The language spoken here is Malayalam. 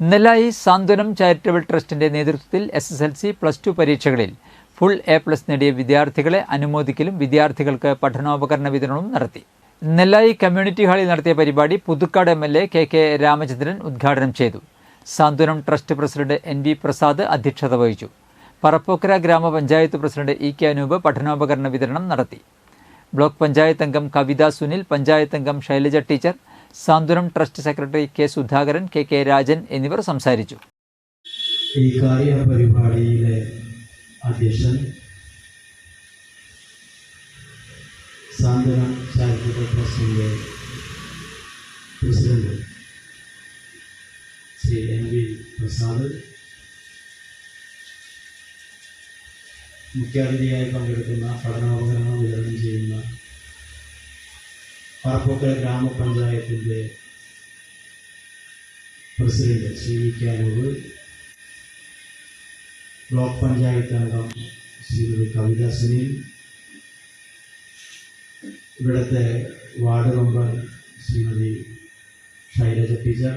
നെല്ലായി സാന്ത്വനം ചാരിറ്റബിൾ ട്രസ്റ്റിന്റെ നേതൃത്വത്തിൽ S S L C plus two പരീക്ഷകളിൽ ഫുൾ എ പ്ലസ് നേടിയ വിദ്യാർത്ഥികളെ അനുമോദിക്കലും വിദ്യാർത്ഥികൾക്ക് പഠനോപകരണ വിതരണവും നടത്തി. നെല്ലായി കമ്മ്യൂണിറ്റി ഹാളിൽ നടത്തിയ പരിപാടി Puthukkad M L A K K Ramachandran ഉദ്ഘാടനം ചെയ്തു. Santhwanam trust president N V Prasad അധ്യക്ഷത വഹിച്ചു. പറപ്പോക്കര ഗ്രാമപഞ്ചായത്ത് പ്രസിഡന്റ് ഇ കെ അനൂപ് പഠനോപകരണ വിതരണം നടത്തി. ബ്ലോക്ക് പഞ്ചായത്ത് അംഗം കവിത സുനിൽ പഞ്ചായത്ത് അംഗം Shailaja teacher Santhwanam trust secretary K Sudhakaran K K Rajan എന്നിവർ സംസാരിച്ചു. ഈ കാര്യ പരിപാടിയിലെ അധ്യക്ഷൻ സാന്ത്വനം ചാരിറ്റബിൾ ട്രസ്റ്റിന്റെ president Shri N V Prasad മുഖ്യാതിഥിയായി പങ്കെടുക്കുന്ന പഠനോപകരണം വിതരണം ചെയ്യുന്ന പറപ്പൂക്കര ഗ്രാമപഞ്ചായത്തിന്റെ president Shri V K Anoop block panchayat അംഗം ശ്രീമതി കവിത സുനിൽ ഇവിടുത്തെ ward member Shrimati Shailaja teacher